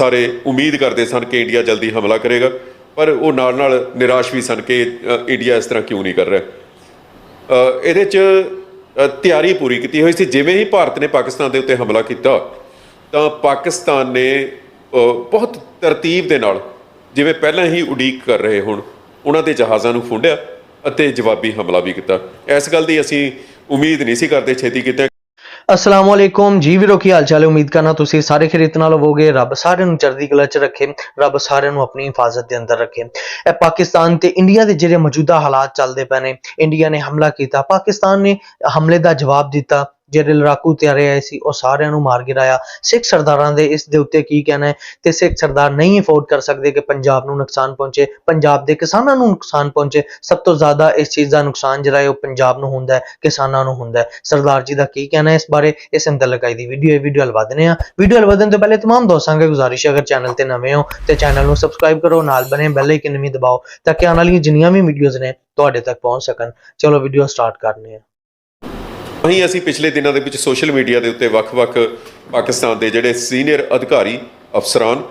ਸਾਰੇ ਉਮੀਦ ਕਰਦੇ ਸਨ ਕਿ ਇੰਡੀਆ ਜਲਦੀ ਹਮਲਾ ਕਰੇਗਾ, ਪਰ ਉਹ ਨਾਲ ਨਾਲ ਨਿਰਾਸ਼ ਵੀ ਸਨ ਕਿ ਇੰਡੀਆ ਇਸ ਤਰ੍ਹਾਂ ਕਿਉਂ ਨਹੀਂ ਕਰ ਰਿਹਾ। ਇਹਦੇ 'ਚ ਤਿਆਰੀ ਪੂਰੀ ਕੀਤੀ ਹੋਈ ਸੀ। ਜਿਵੇਂ ਹੀ ਭਾਰਤ ਨੇ ਪਾਕਿਸਤਾਨ ਦੇ ਉੱਤੇ ਹਮਲਾ ਕੀਤਾ, ਤਾਂ ਪਾਕਿਸਤਾਨ ਨੇ ਬਹੁਤ ਤਰਤੀਬ ਦੇ ਨਾਲ, ਜਿਵੇਂ ਪਹਿਲਾਂ ਹੀ ਉਡੀਕ ਕਰ ਰਹੇ ਹੁਣ, ਉਹਨਾਂ ਦੇ ਜਹਾਜ਼ਾਂ ਨੂੰ ਫੁੰਡਿਆ ਅਤੇ ਜਵਾਬੀ ਹਮਲਾ ਵੀ ਕੀਤਾ। ਇਸ ਗੱਲ ਦੀ ਅਸੀਂ ਉਮੀਦ ਨਹੀਂ ਸੀ ਕਰਦੇ, ਛੇਤੀ ਕੀਤਾ ਅਸਲਾਮ ਵਾਲੇਕੁਮ ਜੀ ਵੀਰੋ, ਕੀ ਹਾਲ ਚਾਲ ਹੈ? ਉਮੀਦ ਕਰਨਾ ਤੁਸੀਂ ਸਾਰੇ ਖਰੀਤ ਨਾਲ ਹੋਵੋਗੇ। ਰੱਬ ਸਾਰਿਆਂ ਨੂੰ ਚੜ੍ਹਦੀ ਕਲਾ ਚ ਰੱਖੇ, ਰੱਬ ਸਾਰਿਆਂ ਨੂੰ ਆਪਣੀ ਹਿਫਾਜ਼ਤ ਦੇ ਅੰਦਰ ਰੱਖੇ। ਇਹ ਪਾਕਿਸਤਾਨ ਤੇ ਇੰਡੀਆ ਦੇ ਜਿਹੜੇ ਮੌਜੂਦਾ ਹਾਲਾਤ ਚੱਲਦੇ ਪਏ ਨੇ, ਇੰਡੀਆ ਨੇ ਹਮਲਾ ਕੀਤਾ, ਪਾਕਿਸਤਾਨ ਨੇ ਹਮਲੇ ਦਾ ਜਵਾਬ ਦਿੱਤਾ। ਜਿਹੜੇ ਲੜਾਕੂ ਤਿਆਰੇ ਆਏ ਸੀ ਉਹ ਸਾਰਿਆਂ ਨੂੰ ਮਾਰ ਗਿਰਾਇਆ ਸਿੱਖ ਸਰਦਾਰਾਂ ਦੇ ਇਸ ਦੇ ਉੱਤੇ ਕੀ ਕਹਿਣਾ ਹੈ ਤੇ ਸਿੱਖ ਸਰਦਾਰ ਨਹੀਂ ਅਫੋਰਡ ਕਰ ਸਕਦੇ ਕਿ ਪੰਜਾਬ ਨੂੰ ਨੁਕਸਾਨ ਪਹੁੰਚੇ ਪੰਜਾਬ ਦੇ ਕਿਸਾਨਾਂ ਨੂੰ ਨੁਕਸਾਨ ਪਹੁੰਚੇ ਸਭ ਤੋਂ ਜ਼ਿਆਦਾ ਇਸ ਚੀਜ਼ ਦਾ ਨੁਕਸਾਨ ਜਿਹੜਾ ਹੈ ਉਹ ਪੰਜਾਬ ਨੂੰ ਹੁੰਦਾ ਹੈ ਕਿਸਾਨਾਂ ਨੂੰ ਹੁੰਦਾ ਹੈ ਸਰਦਾਰ ਜੀ ਦਾ ਕੀ ਕਹਿਣਾ ਹੈ ਇਸ ਬਾਰੇ ਇਸ ਅੰਦਰ ਲਗਾਈ ਦੀ ਵੀਡੀਓ ਇਹ ਵੀਡੀਓ ਹਲਵਾਦਨੇ ਆ ਵੀਡੀਓ ਹਲਵਾਦਨ ਤੋਂ ਪਹਿਲੇ तमाम ਦੋਸਤਾਂ ਨੂੰ ਗੁਜ਼ਾਰਿਸ਼ ਹੈ ਅਗਰ ਚੈਨਲ ਤੇ ਨਵੇਂ ਹੋ ਤੇ ਚੈਨਲ ਨੂੰ ਸਬਸਕ੍ਰਾਈਬ ਕਰੋ ਨਾਲ ਬਣੇ ਬੈਲ ਆਈਕਨ ਵੀ ਦਬਾਓ ਤਾਂ ਕਿ ਆਉਣ ਵਾਲੀਆਂ ਜਿੰਨੀਆਂ ਵੀ ਵੀਡੀਓਜ਼ ਨੇ ਤੁਹਾਡੇ ਤੱਕ ਪਹੁੰਚ ਸਕਣ ਚਲੋ ਵੀਡੀਓ ਸਟਾਰਟ ਕਰਨੇ ਆ ਅਸੀਂ ਅਸੀਂ ਪਿਛਲੇ ਦਿਨਾਂ ਦੇ ਵਿੱਚ ਸੋਸ਼ਲ ਮੀਡੀਆ ਦੇ ਉੱਤੇ ਵੱਖ-ਵੱਖ ਪਾਕਿਸਤਾਨ ਦੇ ਜਿਹੜੇ ਸੀਨੀਅਰ ਅਧਿਕਾਰੀ ਅਫਸਰਾਨ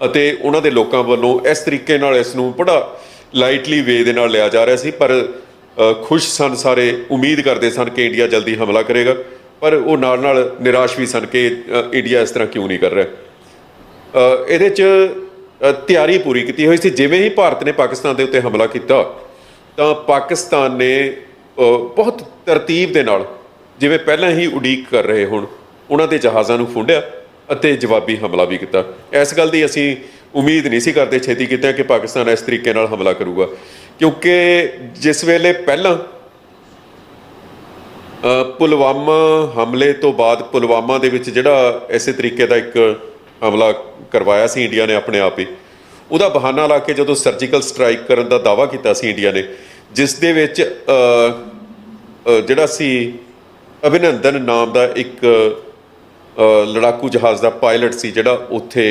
ਅਤੇ ਉਹਨਾਂ ਦੇ ਲੋਕਾਂ ਵੱਲੋਂ ਇਸ ਤਰੀਕੇ ਨਾਲ ਇਸ ਨੂੰ ਬੜਾ ਲਾਈਟਲੀ ਵੇ ਦੇ ਨਾਲ ਲਿਆ ਜਾ ਰਿਹਾ ਸੀ, ਪਰ ਖੁਸ਼ ਸਨ ਸਾਰੇ, ਉਮੀਦ ਕਰਦੇ ਸਨ ਕਿ ਇੰਡੀਆ ਜਲਦੀ ਹਮਲਾ ਕਰੇਗਾ, ਪਰ ਉਹ ਨਾਲ ਨਾਲ ਨਿਰਾਸ਼ ਵੀ ਸਨ ਕਿ ਇੰਡੀਆ ਇਸ ਤਰ੍ਹਾਂ ਕਿਉਂ ਨਹੀਂ ਕਰ ਰਿਹਾ। ਇਹਦੇ 'ਚ ਤਿਆਰੀ ਪੂਰੀ ਕੀਤੀ ਹੋਈ ਸੀ, ਜਿਵੇਂ ਹੀ ਭਾਰਤ ਨੇ ਪਾਕਿਸਤਾਨ ਦੇ ਉੱਤੇ ਹਮਲਾ ਕੀਤਾ, ਤਾਂ ਪਾਕਿਸਤਾਨ ਨੇ ਬਹੁਤ ਤਰਤੀਬ ਦੇ ਨਾਲ ਜਿਵੇਂ ਪਹਿਲਾਂ ਹੀ ਉਡੀਕ ਕਰ ਰਹੇ ਹੋਣ, ਉਹਨਾਂ ਦੇ ਜਹਾਜ਼ਾਂ ਨੂੰ ਫੁੰਡਿਆ ਅਤੇ ਜਵਾਬੀ ਹਮਲਾ ਵੀ ਕੀਤਾ। ਇਸ ਗੱਲ ਦੀ ਅਸੀਂ ਉਮੀਦ ਨਹੀਂ ਸੀ ਕਰਦੇ, ਛੇਤੀ ਕੀਤਾ ਕਿ ਪਾਕਿਸਤਾਨ ਇਸ ਤਰੀਕੇ ਨਾਲ ਹਮਲਾ ਕਰੂਗਾ। ਕਿਉਂਕਿ ਜਿਸ ਵੇਲੇ ਪਹਿਲਾਂ ਪੁਲਵਾਮਾ ਹਮਲੇ ਤੋਂ ਬਾਅਦ ਪੁਲਵਾਮਾ ਦੇ ਵਿੱਚ ਜਿਹੜਾ ਇਸੇ ਤਰੀਕੇ ਦਾ ਇੱਕ ਹਮਲਾ ਕਰਵਾਇਆ ਸੀ ਇੰਡੀਆ ਨੇ ਆਪਣੇ ਆਪ ਹੀ, ਉਹਦਾ ਬਹਾਨਾ ਲਾ ਕੇ ਜਦੋਂ ਸਰਜੀਕਲ ਸਟ੍ਰਾਈਕ ਕਰਨ ਦਾ ਦਾਵਾ ਕੀਤਾ ਸੀ ਇੰਡੀਆ ਨੇ, ਜਿਸ ਦੇ ਵਿੱਚ ਜਿਹੜਾ ਸੀ ਅਭਿਨੰਦਨ ਨਾਮ ਦਾ ਇੱਕ ਲੜਾਕੂ ਜਹਾਜ਼ ਦਾ ਪਾਇਲਟ ਸੀ ਜਿਹੜਾ ਉੱਥੇ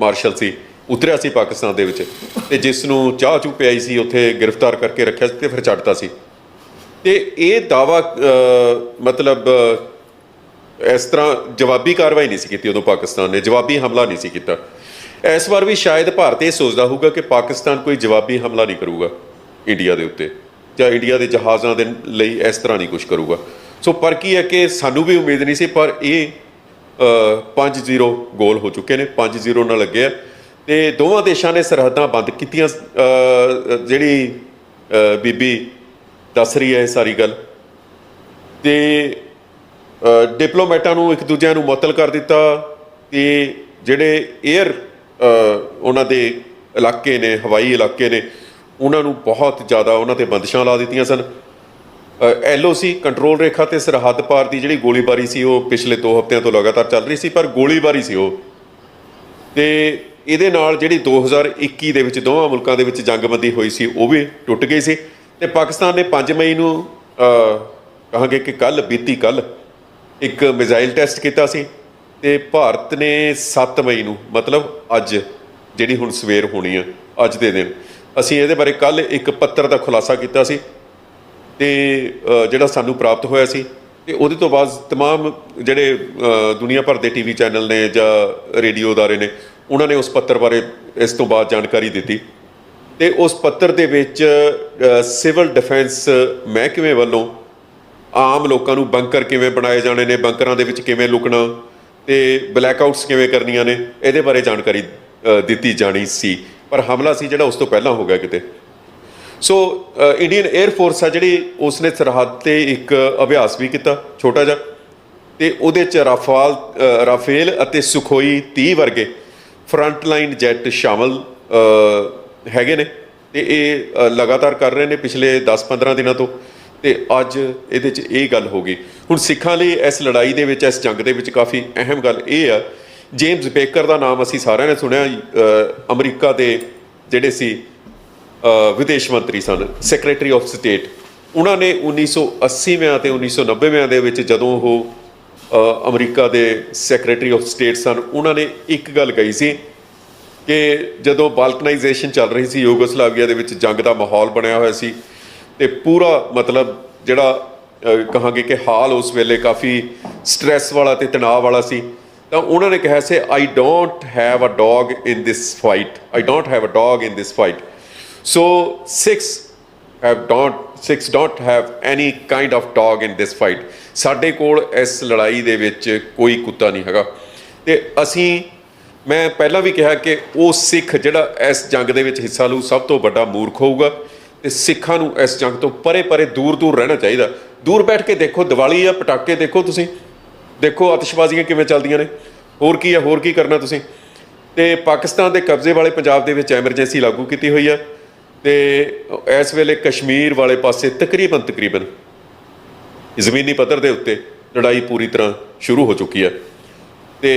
ਮਾਰਸ਼ਲ ਸੀ, ਉਤਰਿਆ ਸੀ ਪਾਕਿਸਤਾਨ ਦੇ ਵਿੱਚ ਤੇ ਜਿਸ ਨੂੰ ਚਾਹ ਚੂ ਪਿਆਈ ਸੀ, ਉੱਥੇ ਗ੍ਰਿਫਤਾਰ ਕਰਕੇ ਰੱਖਿਆ ਸੀ ਤੇ ਫਿਰ ਛੱਡਤਾ ਸੀ। ਤੇ ਇਹ ਦਾਵਾ ਮਤਲਬ, ਇਸ ਤਰ੍ਹਾਂ ਜਵਾਬੀ ਕਾਰਵਾਈ ਨਹੀਂ ਸੀ ਕੀਤੀ ਉਦੋਂ ਪਾਕਿਸਤਾਨ ਨੇ, ਜਵਾਬੀ ਹਮਲਾ ਨਹੀਂ ਸੀ ਕੀਤਾ। ਇਸ ਵਾਰ ਵੀ ਸ਼ਾਇਦ ਭਾਰਤ ਇਹ ਸੋਚਦਾ ਹੋਊਗਾ ਕਿ ਪਾਕਿਸਤਾਨ ਕੋਈ ਜਵਾਬੀ ਹਮਲਾ ਨਹੀਂ ਕਰੂਗਾ ਇੰਡੀਆ ਦੇ ਉੱਤੇ ਜਾਂ ਇੰਡੀਆ ਦੇ ਜਹਾਜ਼ਾਂ ਦੇ ਲਈ ਇਸ ਤਰ੍ਹਾਂ ਨਹੀਂ ਕੁਝ ਕਰੂਗਾ। ਸੋ ਪਰ ਕੀ ਹੈ ਕਿ ਸਾਨੂੰ ਵੀ ਉਮੀਦ ਨਹੀਂ ਸੀ ਪਰ ਇਹ ਅ, 5-0 ਗੋਲ ਹੋ ਚੁੱਕੇ ਨੇ 5-0 ਨਾਲ ਲੱਗੇ ਆ। ਤੇ ਦੋਵਾਂ ਦੇਸ਼ਾਂ ਨੇ ਸਰਹੱਦਾਂ ਬੰਦ ਕੀਤੀਆਂ ਜਿਹੜੀ ਬੀਬੀ ਦੱਸ ਰਹੀ ਹੈ ਇਹ ਸਾਰੀ ਗੱਲ। ਤੇ ਡਿਪਲੋਮੈਟਾਂ ਨੂੰ ਇੱਕ ਦੂਜਿਆਂ ਨੂੰ ਮੁਅੱਤਲ ਕਰ ਦਿੱਤਾ ਤੇ ਜਿਹੜੇ 에ਅਰ ਉਹਨਾਂ ਦੇ ਇਲਾਕੇ ਨੇ ਹਵਾਈ ਇਲਾਕੇ ਨੇ ਉਹਨਾਂ ਨੂੰ ਬਹੁਤ ਜ਼ਿਆਦਾ ਉਹਨਾਂ ਤੇ ਬੰਦਸ਼ਾਂ ਲਾ ਦਿੱਤੀਆਂ ਸਨ। ਐਲਓਸੀ ਕੰਟਰੋਲ ਰੇਖਾ ਤੇ ਸਰਹੱਦ ਪਾਰ ਦੀ ਜਿਹੜੀ ਗੋਲੀਬਾਰੀ ਸੀ, ਉਹ ਪਿਛਲੇ 2 ਹਫ਼ਤਿਆਂ ਤੋਂ ਲਗਾਤਾਰ ਚੱਲ ਰਹੀ ਸੀ, ਪਰ ਗੋਲੀਬਾਰੀ ਸੀ ਉਹ। ਤੇ ਇਹਦੇ ਨਾਲ ਜਿਹੜੀ 2021 ਦੇ ਵਿੱਚ ਦੋਵਾਂ ਮੁਲਕਾਂ ਦੇ ਵਿੱਚ ਜੰਗਬੰਦੀ ਹੋਈ ਸੀ, ਉਹ ਵੀ ਟੁੱਟ ਗਈ ਸੀ। ਤੇ ਪਾਕਿਸਤਾਨ ਨੇ 5 ਮਈ ਨੂੰ ਕਹਾਂਗੇ ਕਿ ਕੱਲ ਬੀਤੀ ਕੱਲ ਇੱਕ ਮਿਜ਼ਾਈਲ ਟੈਸਟ ਕੀਤਾ ਸੀ। ਤੇ ਭਾਰਤ ਨੇ 7 ਮਈ ਨੂੰ, ਮਤਲਬ ਅੱਜ, ਜਿਹੜੀ ਹੁਣ ਸਵੇਰ ਹੋਣੀ ਆ, ਅੱਜ ਦੇ ਦਿਨ, ਅਸੀਂ ਇਹਦੇ ਬਾਰੇ ਕੱਲ ਇੱਕ ਪੱਤਰ ਦਾ ਖੁਲਾਸਾ ਕੀਤਾ ਸੀ। ਤੇ ਅ, ਜਿਹੜਾ ਸਾਨੂੰ ਪ੍ਰਾਪਤ ਹੋਇਆ ਸੀ ਤੇ ਉਹਦੇ ਤੋਂ ਬਾਅਦ तमाम ਜਿਹੜੇ ਅ, ਦੁਨੀਆ ਭਰ ਦੇ ਟੀਵੀ ਚੈਨਲ ਨੇ ਜਾਂ ਰੇਡੀਓ ਅਦਾਰੇ ਨੇ ਉਹਨਾਂ ਨੇ ਉਸ ਪੱਤਰ ਬਾਰੇ ਇਸ ਤੋਂ ਬਾਅਦ ਜਾਣਕਾਰੀ ਦਿੱਤੀ ਤੇ ਉਸ ਪੱਤਰ ਦੇ ਵਿੱਚ ਅ, ਸਿਵਲ ਡਿਫੈਂਸ ਮਹਿਕਮੇ ਵੱਲੋਂ ਆਮ ਲੋਕਾਂ ਨੂੰ ਬੰਕਰ ਕਿਵੇਂ ਬਣਾਏ ਜਾਣੇ ਨੇ ਬੰਕਰਾਂ ਦੇ ਵਿੱਚ ਕਿਵੇਂ ਲੁਕਣਾ ਤੇ ਬਲੈਕਆਊਟਸ ਕਿਵੇਂ ਕਰਨੀਆਂ ਨੇ ਇਹਦੇ ਬਾਰੇ ਜਾਣਕਾਰੀ ਅ, ਦਿੱਤੀ ਜਾਣੀ ਸੀ ਪਰ ਹਮਲਾ ਸੀ ਜਿਹੜਾ ਉਸ ਤੋਂ ਪਹਿਲਾਂ ਹੋ ਗਿਆ ਕਿਤੇ ਸੋ ਇੰਡੀਅਨ 에ਅਰ ਫੋਰਸ ਆ ਜਿਹੜੀ ਉਸਨੇ ਸਰਹੱਦ ਤੇ ਇੱਕ ਅਭਿਆਸ ਵੀ ਕੀਤਾ, ਛੋਟਾ ਜਿਹਾ। ਤੇ ਉਹਦੇ ਚ ਰਾਫਾਲ ਰਾਫੇਲ ਅਤੇ ਸੁਖੋਈ 30 ਵਰਗੇ ਫਰੰਟ ਲਾਈਨ ਜੈਟ ਸ਼ਾਮਲ ਹੈਗੇ ਨੇ। ਤੇ ਇਹ ਲਗਾਤਾਰ ਕਰ ਰਹੇ ਨੇ ਪਿਛਲੇ 10-15 ਦਿਨਾਂ ਤੋਂ। ਤੇ ਅੱਜ ਇਹਦੇ ਚ ਇਹ ਗੱਲ ਹੋ ਗਈ। ਹੁਣ ਸਿੱਖਾਂ ਲਈ ਇਸ ਲੜਾਈ ਦੇ ਵਿੱਚ, ਇਸ ਜੰਗ ਦੇ ਵਿੱਚ ਕਾਫੀ ਅਹਿਮ ਗੱਲ ਇਹ ਆ। ਜੇਮਸ ਬੇਕਰ ਦਾ ਨਾਮ ਅਸੀਂ ਸਾਰਿਆਂ ਨੇ ਸੁਣਿਆ ਅਮਰੀਕਾ ਦੇ ਜਿਹੜੇ ਸੀ ਵਿਦੇਸ਼ ਮੰਤਰੀ ਸਨ ਸੈਕਟਰੀ ਆਫ ਸਟੇਟ ਉਹਨਾਂ ਨੇ 1980ਵਿਆਂ ਤੇ 1990ਵਿਆਂ ਦੇ ਵਿੱਚ ਜਦੋਂ ਉਹ ਅਮਰੀਕਾ ਦੇ ਸੈਕਟਰੀ ਆਫ ਸਟੇਟ ਸਨ, ਉਹਨਾਂ ਨੇ ਇੱਕ ਗੱਲ ਕਹੀ ਸੀ ਕਿ ਜਦੋਂ ਬਾਲਕਨਾਈਜੇਸ਼ਨ ਚੱਲ ਰਹੀ ਸੀ, ਯੂਗੋਸਲਾਵੀਆ ਦੇ ਵਿੱਚ ਜੰਗ ਦਾ ਮਾਹੌਲ ਬਣਿਆ ਹੋਇਆ ਸੀ, ਤੇ ਪੂਰਾ ਮਤਲਬ ਜਿਹੜਾ ਕਹਾਂਗੇ ਕਿ ਹਾਲ ਉਸ ਵੇਲੇ ਕਾਫੀ ਸਟ੍ਰੈਸ ਵਾਲਾ ਤੇ ਤਣਾਅ ਵਾਲਾ ਸੀ, ਤਾਂ ਉਹਨਾਂ ਨੇ ਕਿਹਾ ਸੀ I don't have a dog in this fight I don't have a dog in this fight so six have don't six don't have any kind of dog in this fight. ਸਾਡੇ ਕੋਲ ਇਸ ਲੜਾਈ ਦੇ ਵਿੱਚ ਕੋਈ ਕੁੱਤਾ ਨਹੀਂ ਹੈਗਾ। ਤੇ ਅਸੀਂ, ਮੈਂ ਪਹਿਲਾਂ ਵੀ ਕਿਹਾ ਕਿ ਉਹ ਸਿੱਖ ਜਿਹੜਾ ਇਸ ਜੰਗ ਦੇ ਵਿੱਚ ਹਿੱਸਾ ਲਊ, ਸਭ ਤੋਂ ਵੱਡਾ ਮੂਰਖ ਹੋਊਗਾ। ਤੇ ਸਿੱਖਾਂ ਨੂੰ ਇਸ ਜੰਗ ਤੋਂ ਪਰੇ ਪਰੇ ਦੂਰ ਦੂਰ ਰਹਿਣਾ ਚਾਹੀਦਾ। ਦੂਰ ਬੈਠ ਕੇ ਦੇਖੋ, ਦੀਵਾਲੀ ਆ, ਪਟਾਕੇ ਦੇਖੋ ਤੁਸੀਂ। ਦੇਖੋ, ਆਤਿਸ਼ਬਾਜ਼ੀਆਂ ਕਿਵੇਂ ਚੱਲਦੀਆਂ ਨੇ। ਹੋਰ ਕੀ ਆ, ਹੋਰ ਕੀ ਕਰਨਾ ਤੁਸੀਂ। ਤੇ ਪਾਕਿਸਤਾਨ ਦੇ ਕਬਜ਼ੇ ਵਾਲੇ ਪੰਜਾਬ ਦੇ ਵਿੱਚ ਐਮਰਜੈਂਸੀ ਲਾਗੂ ਕੀਤੀ ਹੋਈ ਆ। ਤੇ ਇਸ ਵੇਲੇ ਕਸ਼ਮੀਰ ਵਾਲੇ ਪਾਸੇ ਤਕਰੀਬਨ ਤਕਰੀਬਨ ਜ਼ਮੀਨੀ ਪੱਧਰ ਦੇ ਉੱਤੇ ਲੜਾਈ ਪੂਰੀ ਤਰ੍ਹਾਂ ਸ਼ੁਰੂ ਹੋ ਚੁੱਕੀ ਹੈ। ਤੇ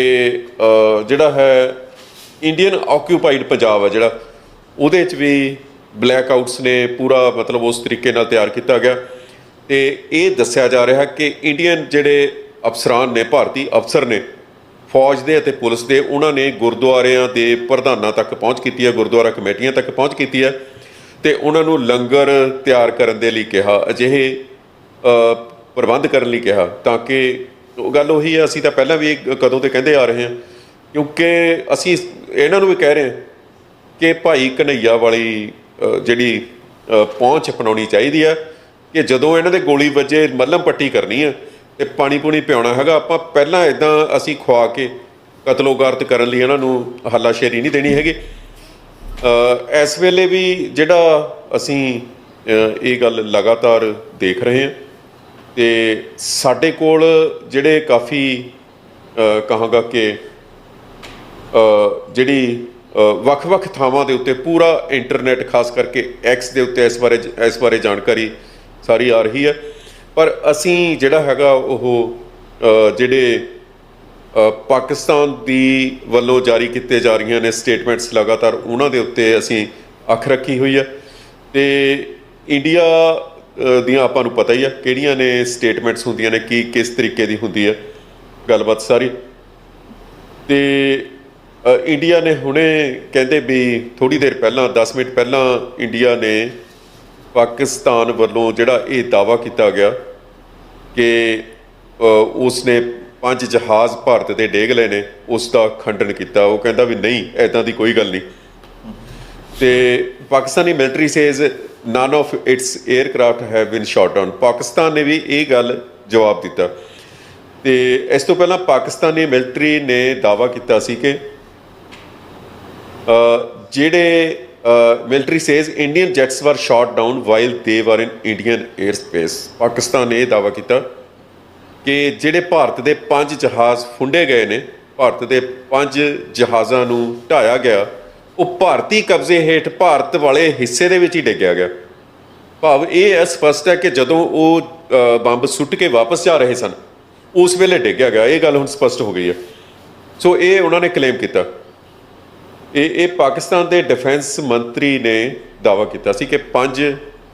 ਜਿਹੜਾ ਹੈ ਇੰਡੀਅਨ ਆਕਿਊਪਾਈਡ ਪੰਜਾਬ ਹੈ ਜਿਹੜਾ, ਉਹਦੇ 'ਚ ਵੀ ਬਲੈਕ ਆਊਟਸ ਨੇ ਪੂਰਾ ਮਤਲਬ ਉਸ ਤਰੀਕੇ ਨਾਲ ਤਿਆਰ ਕੀਤਾ ਗਿਆ। ਤੇ ਇਹ ਦੱਸਿਆ ਜਾ ਰਿਹਾ ਕਿ ਇੰਡੀਅਨ ਜਿਹੜੇ ਅਫਸਰਾਨ ਨੇ, ਭਾਰਤੀ ਅਫਸਰ ਨੇ, ਫੌਜ ਦੇ ਅਤੇ ਪੁਲਿਸ ਦੇ, ਉਹਨਾਂ ਨੇ ਗੁਰਦੁਆਰਿਆਂ ਦੇ ਪ੍ਰਧਾਨਾਂ ਤੱਕ ਪਹੁੰਚ ਕੀਤੀ ਹੈ, ਗੁਰਦੁਆਰਾ ਕਮੇਟੀਆਂ ਤੱਕ ਪਹੁੰਚ ਕੀਤੀ ਹੈ। ਤੇ ਉਹਨਾਂ ਨੂੰ ਲੰਗਰ ਤਿਆਰ ਕਰਨ ਦੇ ਲਈ ਕਿਹਾ, ਅਜਿਹੇ ਪ੍ਰਬੰਧ ਕਰਨ ਲਈ ਕਿਹਾ, ਤਾਂ ਕਿ ਉਹ ਗੱਲ ਉਹੀ ਹੈ, ਅਸੀਂ ਤਾਂ ਪਹਿਲਾਂ ਵੀ ਇਹ ਕਦੋਂ ਤੇ ਕਹਿੰਦੇ ਆ ਰਹੇ ਹਾਂ, ਕਿਉਂਕਿ ਅਸੀਂ ਇਹਨਾਂ ਨੂੰ ਵੀ ਕਹਿ ਰਹੇ ਹਾਂ ਕਿ ਭਾਈ ਕਨਈਆ ਵਾਲੀ ਜਿਹੜੀ ਪਹੁੰਚ ਅਪਣਾਉਣੀ ਚਾਹੀਦੀ ਹੈ, ਕਿ ਜਦੋਂ ਇਹਨਾਂ ਦੇ ਗੋਲੀ ਵੱਜੇ, ਮੱਲਮ ਪੱਟੀ ਕਰਨੀ ਹੈ, ਤੇ ਪਾਣੀ ਪੂਣੀ ਪਿਆਉਣਾ ਹੈਗਾ, ਆਪਾਂ ਪਹਿਲਾਂ ਇਦਾਂ ਅਸੀਂ ਖਵਾ ਕੇ ਕਤਲੋਗਾਰਤ ਕਰਨ ਲਈ ਇਹਨਾਂ ਨੂੰ ਹੱਲਾਸ਼ੇਰੀ ਨਹੀਂ ਦੇਣੀ ਹੈਗੀ। ਇਸ ਵੇਲੇ ਵੀ ਜਿਹੜਾ ਅਸੀਂ ਇਹ ਗੱਲ ਲਗਾਤਾਰ ਦੇਖ ਰਹੇ ਹਾਂ ਤੇ ਸਾਡੇ ਕੋਲ ਜਿਹੜੇ ਕਾਫੀ ਕਹਾਂਗਾ ਕਿ ਜਿਹੜੀ ਵੱਖ-ਵੱਖ ਥਾਵਾਂ ਦੇ ਉੱਤੇ ਪੂਰਾ ਇੰਟਰਨੈਟ ਖਾਸ ਕਰਕੇ ਐਕਸ ਦੇ ਉੱਤੇ ਇਸ ਬਾਰੇ ਇਸ ਬਾਰੇ ਜਾਣਕਾਰੀ ਸਾਰੀ ਆ ਰਹੀ ਹੈ। ਪਰ ਅਸੀਂ ਜਿਹੜਾ ਹੈਗਾ ਉਹ ਜਿਹੜੇ ਪਾਕਿਸਤਾਨ ਦੀ ਵੱਲੋਂ ਜਾਰੀ ਕੀਤੇ ਜਾ ਰਹੀਆਂ ਨੇ ਸਟੇਟਮੈਂਟਸ ਲਗਾਤਾਰ ਉਹਨਾਂ ਦੇ ਉੱਤੇ ਅਸੀਂ ਅੱਖ ਰੱਖੀ ਹੋਈ ਹੈ। ਤੇ ਇੰਡੀਆ ਦੀਆਂ ਆਪਾਂ ਨੂੰ ਪਤਾ ਹੀ ਆ ਕਿਹੜੀਆਂ ਨੇ ਸਟੇਟਮੈਂਟਸ ਹੁੰਦੀਆਂ ਨੇ, ਕੀ ਕਿਸ ਤਰੀਕੇ ਦੀ ਹੁੰਦੀ ਹੈ। ਗੱਲਬਾਤ ਸਾਰੀ। ਤੇ ਇੰਡੀਆ ਨੇ ਹੁਣੇ ਕਹਿੰਦੇ ਵੀ ਥੋੜੀ ਦੇਰ ਪਹਿਲਾਂ 10 ਮਿੰਟ ਪਹਿਲਾਂ ਇੰਡੀਆ ਨੇ ਪਾਕਿਸਤਾਨ ਵੱਲੋਂ ਜਿਹੜਾ ਇਹ ਦਾਵਾ ਕੀਤਾ ਗਿਆ ਕਿ ਉਸ ਨੇ ਪੰਜ ਜਹਾਜ਼ ਭਾਰਤ ਦੇ ਡੇਗ ਲਏ ਨੇ, ਉਸ ਦਾ ਖੰਡਨ ਕੀਤਾ। ਉਹ ਕਹਿੰਦਾ ਵੀ ਨਹੀਂ ਐਦਾਂ ਦੀ ਕੋਈ ਗੱਲ ਨਹੀਂ। ਤੇ Pakistani military says none of its aircraft have been shot down Pakistan ਨੇ ਵੀ ਇਹ ਗੱਲ ਜਵਾਬ ਦਿੱਤਾ। ਤੇ ਇਸ ਤੋਂ ਪਹਿਲਾਂ ਪਾਕਿਸਤਾਨੀ ਮਿਲਟਰੀ ਨੇ ਦਾਵਾ ਕੀਤਾ ਸੀ ਕਿ ਜਿਹੜੇ military says Indian jets were shot down while they were in Indian air space Pakistan ਨੇ ਇਹ ਦਾਵਾ ਕੀਤਾ। ਕਿ ਜਿਹੜੇ ਭਾਰਤ ਦੇ ਪੰਜ ਜਹਾਜ਼ ਫੁੰਡੇ ਗਏ ਨੇ, ਭਾਰਤ ਦੇ ਪੰਜ ਜਹਾਜ਼ਾਂ ਨੂੰ ਢਾਇਆ ਗਿਆ, ਉਹ ਭਾਰਤੀ ਕਬਜ਼ੇ ਹੇਠ ਭਾਰਤ ਵਾਲੇ ਹਿੱਸੇ ਦੇ ਵਿੱਚ ਹੀ ਡਿੱਗਿਆ ਗਿਆ। ਭਾਵ ਇਹ ਹੈ ਸਪਸ਼ਟ ਹੈ ਕਿ ਜਦੋਂ ਉਹ ਬੰਬ ਸੁੱਟ ਕੇ ਵਾਪਸ ਜਾ ਰਹੇ ਸਨ, ਉਸ ਵੇਲੇ ਡਿੱਗਿਆ ਗਿਆ। ਇਹ ਗੱਲ ਹੁਣ ਸਪਸ਼ਟ ਹੋ ਗਈ ਹੈ। ਸੋ ਇਹ ਉਹਨਾਂ ਨੇ ਕਲੇਮ ਕੀਤਾ। ਇਹ ਇਹ ਪਾਕਿਸਤਾਨ ਦੇ ਡਿਫੈਂਸ ਮੰਤਰੀ ਨੇ ਦਾਵਾ ਕੀਤਾ ਸੀ ਕਿ ਪੰਜ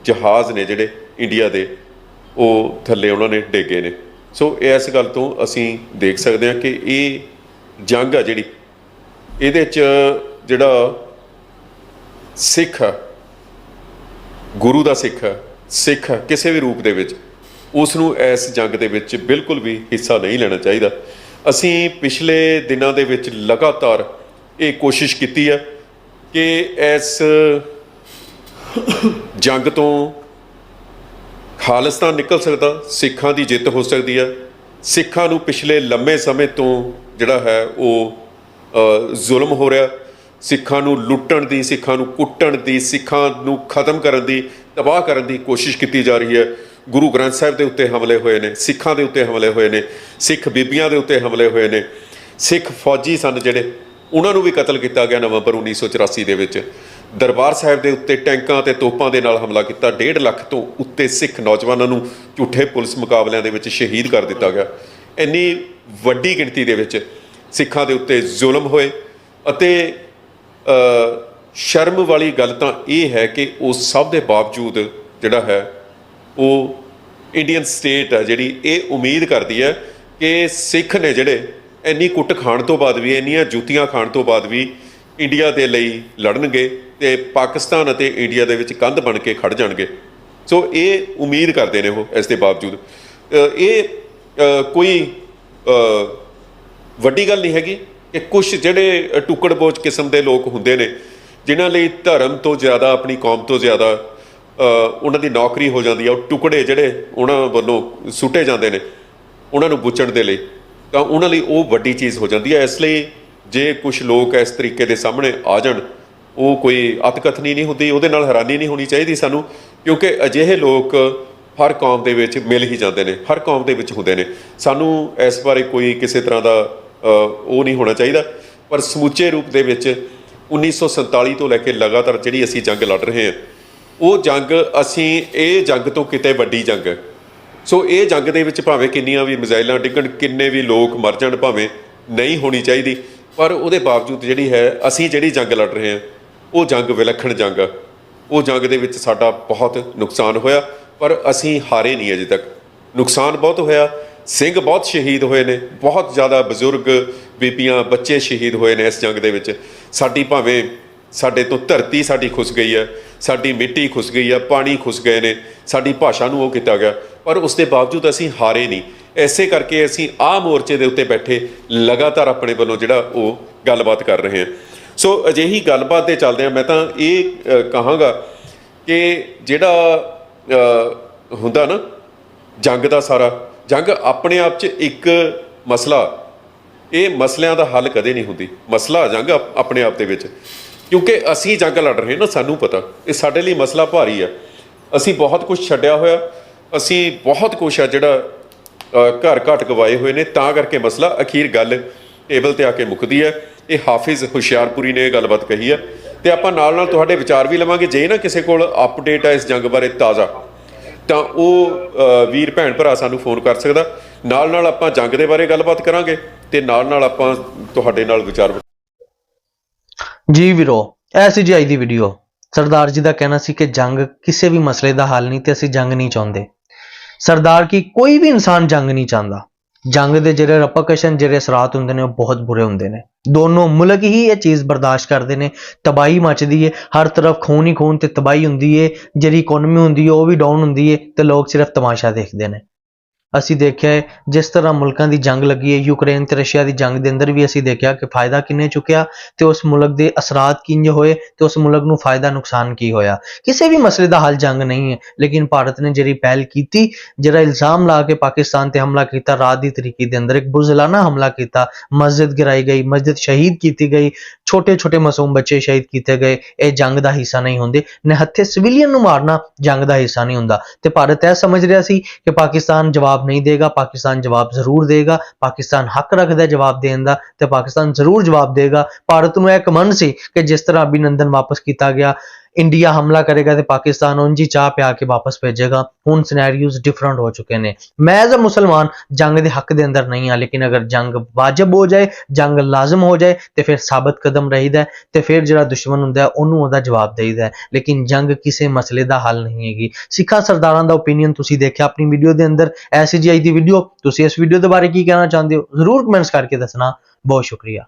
ਜਹਾਜ਼ ਨੇ ਜਿਹੜੇ ਇੰਡੀਆ ਦੇ, ਉਹ ਥੱਲੇ ਉਹਨਾਂ ਨੇ ਡੇਗੇ ਨੇ। ਸੋ ਇਸ ਗੱਲ ਤੋਂ ਅਸੀਂ ਦੇਖ ਸਕਦੇ ਹਾਂ ਕਿ ਇਹ ਜੰਗ ਆ ਜਿਹੜੀ ਇਹਦੇ ਚ ਜਿਹੜਾ ਸਿੱਖ ਆ, ਗੁਰੂ ਦਾ ਸਿੱਖ ਆ, ਸਿੱਖ ਆ, ਕਿਸੇ ਵੀ ਰੂਪ ਦੇ ਵਿੱਚ ਉਸ ਨੂੰ ਇਸ ਜੰਗ ਦੇ ਵਿੱਚ ਬਿਲਕੁਲ ਵੀ ਹਿੱਸਾ ਨਹੀਂ ਲੈਣਾ ਚਾਹੀਦਾ। ਅਸੀਂ ਪਿਛਲੇ ਦਿਨਾਂ ਦੇ ਵਿੱਚ ਲਗਾਤਾਰ ਇਹ ਕੋਸ਼ਿਸ਼ ਕੀਤੀ ਹੈ ਕਿ ਇਸ ਜੰਗ ਤੋਂ ਖਾਲਿਸਤਾਨ ਨਿਕਲ ਸਕਦਾ, ਸਿੱਖਾਂ ਦੀ ਜਿੱਤ ਹੋ ਸਕਦੀ ਹੈ। ਸਿੱਖਾਂ ਨੂੰ ਪਿਛਲੇ ਲੰਮੇ ਸਮੇਂ ਤੋਂ ਜਿਹੜਾ ਹੈ ਉਹ ਜ਼ੁਲਮ ਹੋ ਰਿਹਾ। ਸਿੱਖਾਂ ਨੂੰ ਲੁੱਟਣ ਦੀ, ਸਿੱਖਾਂ ਨੂੰ ਕੁੱਟਣ ਦੀ, ਸਿੱਖਾਂ ਨੂੰ ਖਤਮ ਕਰਨ ਦੀ, ਤਬਾਹ ਕਰਨ ਦੀ ਕੋਸ਼ਿਸ਼ ਕੀਤੀ ਜਾ ਰਹੀ ਹੈ। ਗੁਰੂ ਗ੍ਰੰਥ ਸਾਹਿਬ ਦੇ ਉੱਤੇ ਹਮਲੇ ਹੋਏ ਨੇ, ਸਿੱਖਾਂ ਦੇ ਉੱਤੇ ਹਮਲੇ ਹੋਏ ਨੇ, ਸਿੱਖ ਬੀਬੀਆਂ ਦੇ ਉੱਤੇ ਹਮਲੇ ਹੋਏ ਨੇ। ਸਿੱਖ ਫੌਜੀ ਸਨ ਜਿਹੜੇ, ਉਹਨਾਂ ਨੂੰ ਵੀ ਕਤਲ ਕੀਤਾ ਗਿਆ ਨਵੰਬਰ 1984 ਦੇ ਵਿੱਚ। ਦਰਬਾਰ ਸਾਹਿਬ ਦੇ ਉੱਤੇ ਟੈਂਕਾਂ ਤੇ ਤੋਪਾਂ ਦੇ ਨਾਲ ਹਮਲਾ ਕੀਤਾ। 1.5 ਲੱਖ ਤੋਂ ਉੱਤੇ ਸਿੱਖ ਨੌਜਵਾਨਾਂ ਨੂੰ ਝੂਠੇ ਪੁਲਿਸ ਮੁਕਾਬਲਿਆਂ ਦੇ ਵਿੱਚ ਸ਼ਹੀਦ ਕਰ ਦਿੱਤਾ ਗਿਆ। ਇੰਨੀ ਵੱਡੀ ਗਿਣਤੀ ਦੇ ਵਿੱਚ ਸਿੱਖਾਂ ਦੇ ਉੱਤੇ ਜ਼ੁਲਮ ਹੋਏ ਅਤੇ ਸ਼ਰਮ ਵਾਲੀ ਗੱਲ ਤਾਂ ਇਹ ਹੈ ਕਿ ਉਹ ਸਭ ਦੇ ਬਾਵਜੂਦ ਜਿਹੜਾ ਹੈ, ਉਹ ਇੰਡੀਅਨ ਸਟੇਟ ਹੈ, ਜਿਹੜੀ ਇਹ ਉਮੀਦ ਕਰਦੀ ਹੈ ਕਿ ਸਿੱਖ ਨੇ ਜਿਹੜੇ ਇੰਨੀ ਕੁੱਟ ਖਾਣ ਤੋਂ ਬਾਅਦ ਵੀ, ਇੰਨੀਆਂ ਜੁੱਤੀਆਂ ਖਾਣ ਤੋਂ ਬਾਅਦ ਵੀ ਇੰਡੀਆ ਦੇ ਲਈ ਲੜਨਗੇ ਤੇ ਪਾਕਿਸਤਾਨ ਅਤੇ ਇੰਡੀਆ ਦੇ ਵਿੱਚ ਕੰਧ ਬਣ ਕੇ ਖੜ ਜਾਣਗੇ। ਸੋ ਇਹ ਉਮੀਦ ਕਰਦੇ ਨੇ ਉਹ ਇਸ ਦੇ ਬਾਵਜੂਦ। ਇਹ ਕੋਈ ਵੱਡੀ ਗੱਲ ਨਹੀਂ ਹੈਗੀ ਕਿ ਕੁਝ ਜਿਹੜੇ ਟੁਕੜ ਬੋਝ ਕਿਸਮ ਦੇ ਲੋਕ ਹੁੰਦੇ ਨੇ, ਜਿਨ੍ਹਾਂ ਲਈ ਧਰਮ ਤੋਂ ਜ਼ਿਆਦਾ, ਆਪਣੀ ਕੌਮ ਤੋਂ ਜ਼ਿਆਦਾ ਉਹਨਾਂ ਦੀ ਨੌਕਰੀ ਹੋ ਜਾਂਦੀ ਹੈ ਉਹ ਟੁਕੜੇ ਜਿਹੜੇ ਉਹਨਾਂ ਵੱਲੋਂ ਸੁੱਟੇ ਜਾਂਦੇ ਨੇ, ਉਹਨਾਂ ਨੂੰ ਬੁੱਚਣ ਦੇ ਲਈ, ਤਾਂ ਉਹਨਾਂ ਲਈ ਉਹ ਵੱਡੀ ਚੀਜ਼ ਹੋ ਜਾਂਦੀ ਹੈ ਇਸ ਲਈ ਜੇ ਕੁਝ ਲੋਕ ਇਸ ਤਰੀਕੇ ਦੇ ਸਾਹਮਣੇ ਆ ਜਾਣ, ਉਹ ਕੋਈ ਅਤਕਥਨੀ ਨਹੀਂ ਹੁੰਦੀ, ਉਹਦੇ ਨਾਲ ਹੈਰਾਨੀ ਨਹੀਂ ਹੋਣੀ ਚਾਹੀਦੀ ਸਾਨੂੰ, ਕਿਉਂਕਿ ਅਜਿਹੇ ਲੋਕ ਹਰ ਕੌਮ ਦੇ ਵਿੱਚ ਮਿਲ ਹੀ ਜਾਂਦੇ ਨੇ, ਹਰ ਕੌਮ ਦੇ ਵਿੱਚ ਹੁੰਦੇ ਨੇ। ਸਾਨੂੰ ਇਸ ਬਾਰੇ ਕੋਈ ਕਿਸੇ ਤਰ੍ਹਾਂ ਦਾ ਉਹ ਨਹੀਂ ਹੋਣਾ ਚਾਹੀਦਾ। ਪਰ ਸਮੁੱਚੇ ਰੂਪ ਦੇ ਵਿੱਚ 1947 ਤੋਂ ਲੈ ਕੇ ਲਗਾਤਾਰ ਜਿਹੜੀ ਅਸੀਂ ਜੰਗ ਲੜ ਰਹੇ ਹਾਂ, ਉਹ ਜੰਗ ਅਸੀਂ, ਇਹ ਜੰਗ ਤੋਂ ਕਿਤੇ ਵੱਡੀ ਜੰਗ ਹੈ। ਸੋ ਇਹ ਜੰਗ ਦੇ ਵਿੱਚ ਭਾਵੇਂ ਕਿੰਨੀਆਂ ਵੀ ਮਿਜ਼ਾਈਲਾਂ ਡਿੱਗਣ, ਕਿੰਨੇ ਵੀ ਲੋਕ ਮਰ ਜਾਣ, ਭਾਵੇਂ ਨਹੀਂ ਹੋਣੀ ਚਾਹੀਦੀ। ਪਰ ਉਹਦੇ ਬਾਵਜੂਦ ਜਿਹੜੀ ਹੈ, ਅਸੀਂ ਜਿਹੜੀ ਜੰਗ ਲੜ ਰਹੇ ਹਾਂ, ਉਹ ਜੰਗ ਵਿਲੱਖਣ ਜੰਗ ਆ। ਉਹ ਜੰਗ ਦੇ ਵਿੱਚ ਸਾਡਾ ਬਹੁਤ ਨੁਕਸਾਨ ਹੋਇਆ, ਪਰ ਅਸੀਂ ਹਾਰੇ ਨਹੀਂ ਅਜੇ ਤੱਕ। ਨੁਕਸਾਨ ਬਹੁਤ ਹੋਇਆ, ਸਿੰਘ ਬਹੁਤ ਸ਼ਹੀਦ ਹੋਏ ਨੇ, ਬਹੁਤ ਜ਼ਿਆਦਾ ਬਜ਼ੁਰਗ ਬੀਬੀਆਂ, ਬੱਚੇ ਸ਼ਹੀਦ ਹੋਏ ਨੇ ਇਸ ਜੰਗ ਦੇ ਵਿੱਚ। ਸਾਡੀ ਭਾਵੇਂ ਸਾਡੇ ਤੋਂ ਧਰਤੀ ਸਾਡੀ ਖੁੱਸ ਗਈ ਹੈ, ਸਾਡੀ ਮਿੱਟੀ ਖੁੱਸ ਗਈ ਹੈ, ਪਾਣੀ ਖੁੱਸ ਗਏ ਨੇ, ਸਾਡੀ ਭਾਸ਼ਾ ਨੂੰ ਉਹ ਕੀਤਾ ਗਿਆ, ਪਰ ਉਸ ਦੇ ਬਾਵਜੂਦ ਅਸੀਂ ਹਾਰੇ ਨਹੀਂ। ਐਸੇ ਕਰਕੇ ਅਸੀਂ ਆਹ ਮੋਰਚੇ ਦੇ ਉੱਤੇ ਬੈਠੇ ਲਗਾਤਾਰ ਆਪਣੇ ਵੱਲੋਂ ਜਿਹੜਾ ਉਹ ਗੱਲਬਾਤ ਕਰ ਰਹੇ ਹਾਂ। ਸੋ ਅਜਿਹੀ ਗੱਲਬਾਤ ਦੇ ਚੱਲਦੇ ਆ ਮੈਂ ਤਾਂ ਇਹ ਕਹਾਂਗਾ ਕਿ ਜਿਹੜਾ ਹੁੰਦਾ ਨਾ, ਜੰਗ ਦਾ ਸਾਰਾ, ਜੰਗ ਆਪਣੇ ਆਪ 'ਚ ਇੱਕ ਮਸਲਾ, ਇਹ ਮਸਲਿਆਂ ਦਾ ਹੱਲ ਕਦੇ ਨਹੀਂ ਹੁੰਦੀ। ਮਸਲਾ ਜੰਗ ਆਪ- ਆਪਣੇ ਆਪ ਦੇ ਵਿੱਚ। ਕਿਉਂਕਿ ਅਸੀਂ ਜੰਗ ਲੜ ਰਹੇ ਨਾ, ਸਾਨੂੰ ਪਤਾ। ਇਹ ਸਾਡੇ ਲਈ ਮਸਲਾ ਭਾਰੀ ਆ। ਅਸੀਂ ਬਹੁਤ ਕੁਝ ਛੱਡਿਆ ਹੋਇਆ। ਅਸੀਂ ਬਹੁਤ ਕੁਝ ਆ ਜਿਹੜਾ ਘਰ ਘਟ ਗਵਾਏ ਹੋਏ ਨੇ, ਤਾਂ ਕਰਕੇ ਮਸਲਾ ਅਖੀਰ ਗੱਲ ਟੇਬਲ ਤੇ ਆ ਕੇ ਮੁੱਕਦੀ ਹੈ। ਇਹ ਹਾਫਿਜ਼ ਹੁਸ਼ਿਆਰਪੁਰੀ ਨੇ ਇਹ ਗੱਲਬਾਤ ਕਹੀ ਹੈ। ਤੇ ਆਪਾਂ ਨਾਲ ਨਾਲ ਤੁਹਾਡੇ ਵਿਚਾਰ ਵੀ ਲਵਾਂਗੇ। ਜੇ ਨਾ ਕਿਸੇ ਕੋਲ ਅਪਡੇਟ ਹੈ ਇਸ ਜੰਗ ਬਾਰੇ ਤਾਜ਼ਾ, ਤਾਂ ਉਹ ਵੀਰ ਭੈਣ ਭਰਾ ਸਾਨੂੰ ਫੋਨ ਕਰ ਸਕਦਾ। ਨਾਲ ਨਾਲ ਆਪਾਂ ਜੰਗ ਦੇ ਬਾਰੇ ਗੱਲਬਾਤ ਕਰਾਂਗੇ ਤੇ ਨਾਲ ਨਾਲ ਆਪਾਂ ਤੁਹਾਡੇ ਨਾਲ ਵਿਚਾਰ ਜੀ ਵੀਰੋ, ਇਹ ਸੀ ਜੀ ਅੱਜ ਦੀ ਵੀਡੀਓ ਸਰਦਾਰ ਜੀ ਦਾ ਕਹਿਣਾ ਸੀ ਕਿ ਜੰਗ ਕਿਸੇ ਵੀ ਮਸਲੇ ਦਾ ਹੱਲ ਨਹੀਂ ਤੇ ਅਸੀਂ ਜੰਗ ਨਹੀਂ ਚਾਹੁੰਦੇ। ਸਰਦਾਰ ਕੀ ਕੋਈ ਵੀ ਇਨਸਾਨ ਜੰਗ ਨਹੀਂ ਚਾਹੁੰਦਾ। ਜੰਗ ਦੇ ਜਿਹੜੇ ਰਪਕਸ਼ਨ ਜਿਹੜੇ ਅਸਰਾਤ ਹੁੰਦੇ ਨੇ, ਉਹ ਬਹੁਤ ਬੁਰੇ ਹੁੰਦੇ ਨੇ। ਦੋਨੋਂ ਮੁਲਕ ਹੀ ਇਹ ਚੀਜ਼ ਬਰਦਾਸ਼ਤ ਕਰਦੇ ਨੇ। ਤਬਾਹੀ ਮਚਦੀ ਏ, ਹਰ ਤਰਫ ਖੂਨ ਹੀ ਖੂਨ ਤੇ ਤਬਾਹੀ ਹੁੰਦੀ ਏ। ਜਿਹੜੀ ਇਕਨੋਮੀ ਹੁੰਦੀ ਏ, ਉਹ ਵੀ ਡਾਊਨ ਹੁੰਦੀ ਏ ਤੇ ਲੋਕ ਸਿਰਫ ਤਮਾਸ਼ਾ ਦੇਖਦੇ ਨੇ। ਅਸੀਂ ਦੇਖਿਆ ਹੈ, ਜਿਸ ਤਰ੍ਹਾਂ ਮੁਲਕਾਂ ਦੀ ਜੰਗ ਲੱਗੀ ਹੈ, ਯੂਕਰੇਨ ਤੇ ਰਸ਼ੀਆ ਦੀ ਜੰਗ ਦੇ ਅੰਦਰ ਵੀ ਅਸੀਂ ਦੇਖਿਆ ਕਿ ਫਾਇਦਾ ਕਿੰਨੇ ਚੁੱਕਿਆ ਤੇ ਉਸ ਮੁਲਕ ਦੇ ਅਸਰਾਤ ਕਿੰਜ ਹੋਏ ਤੇ ਉਸ ਮੁਲਕ ਨੂੰ ਫਾਇਦਾ ਨੁਕਸਾਨ ਕੀ ਹੋਇਆ। ਕਿਸੇ ਵੀ ਮਸਲੇ ਦਾ ਹੱਲ ਜੰਗ ਨਹੀਂ ਹੈ, ਲੇਕਿਨ ਭਾਰਤ ਨੇ ਜਿਹੜੀ ਪਹਿਲ ਕੀਤੀ, ਜਿਹੜਾ ਇਲਜ਼ਾਮ ਲਾ ਕੇ ਪਾਕਿਸਤਾਨ ਤੇ ਹਮਲਾ ਕੀਤਾ, ਰਾਤ ਦੀ ਤਰੀਕੀ ਦੇ ਅੰਦਰ ਇੱਕ ਬੁਜ਼ਲਾਨਾ ਹਮਲਾ ਕੀਤਾ, ਮਸਜਿਦ ਗਿਰਾਈ ਗਈ, ਮਸਜਿਦ ਸ਼ਹੀਦ ਕੀਤੀ ਗਈ ਛੋਟੇ ਛੋਟੇ ਮਾਸੂਮ ਬੱਚੇ ਸ਼ਹੀਦ ਕੀਤੇ ਗਏ, ਇਹ ਜੰਗ ਦਾ ਹਿੱਸਾ ਨਹੀਂ ਹੁੰਦੇ। ਨਿਹੱਥੇ ਸਿਵਿਲੀਅਨ ਨੂੰ ਮਾਰਨਾ ਜੰਗ ਦਾ ਹਿੱਸਾ ਨਹੀਂ ਹੁੰਦਾ। ਤੇ ਭਾਰਤ ਇਹ ਸਮਝ ਰਿਹਾ ਸੀ ਕਿ ਪਾਕਿਸਤਾਨ ਜਵਾਬ ਨਹੀਂ ਦੇਗਾ, ਪਾਕਿਸਤਾਨ ਜਵਾਬ ਜ਼ਰੂਰ ਦੇਗਾ, ਪਾਕਿਸਤਾਨ ਹੱਕ ਰੱਖਦਾ ਜਵਾਬ ਦੇਣ ਦਾ ਤੇ ਪਾਕਿਸਤਾਨ ਜ਼ਰੂਰ ਜਵਾਬ ਦੇਗਾ। ਭਾਰਤ ਨੂੰ ਇਹ ਕਮਨ ਸੀ ਕਿ ਜਿਸ ਤਰ੍ਹਾਂ ਅਭਿਨੰਦਨ ਵਾਪਸ ਕੀਤਾ ਗਿਆ ਇੰਡੀਆ ਹਮਲਾ ਕਰੇਗਾ ਤੇ ਪਾਕਿਸਤਾਨ ਉਂਝ ਹੀ ਚਾਹ ਪਿਆ ਕੇ ਵਾਪਸ ਭੇਜੇਗਾ। ਹੁਣ ਸਿਨੈਰੀਓਜ਼ ਡਿਫਰੈਂਟ ਹੋ ਚੁੱਕੇ ਨੇ। ਮੈਂ ਐਜ਼ ਅ ਮੁਸਲਮਾਨ ਜੰਗ ਦੇ ਹੱਕ ਦੇ ਅੰਦਰ ਨਹੀਂ ਆ ਲੇਕਿਨ ਅਗਰ ਜੰਗ ਵਾਜਬ ਹੋ ਜਾਏ, ਜੰਗ ਲਾਜ਼ਮ ਹੋ ਜਾਏ, ਤੇ ਫਿਰ ਸਾਬਤ ਕਦਮ ਰਹੀਦਾ ਹੈ, ਤੇ ਫਿਰ ਜਿਹੜਾ ਦੁਸ਼ਮਣ ਹੁੰਦਾ ਉਹਨੂੰ ਉਹਦਾ ਜਵਾਬ ਦੇਈਦਾ ਲੇਕਿਨ ਜੰਗ ਕਿਸੇ ਮਸਲੇ ਦਾ ਹੱਲ ਨਹੀਂ ਹੈਗੀ। ਸਿੱਖਾਂ ਸਰਦਾਰਾਂ ਦਾ ਓਪੀਨੀਅਨ ਤੁਸੀਂ ਦੇਖਿਆ ਆਪਣੀ ਵੀਡੀਓ ਦੇ ਅੰਦਰ ਐਸਜੀਆਈ ਦੀ ਵੀਡੀਓ ਤੁਸੀਂ ਇਸ ਵੀਡੀਓ ਦੇ ਬਾਰੇ ਕੀ ਕਹਿਣਾ ਚਾਹੁੰਦੇ ਹੋ? ਜ਼ਰੂਰ ਕਮੈਂਟਸ ਕਰਕੇ ਦੱਸਣਾ। ਬਹੁਤ ਸ਼ੁਕਰੀਆ।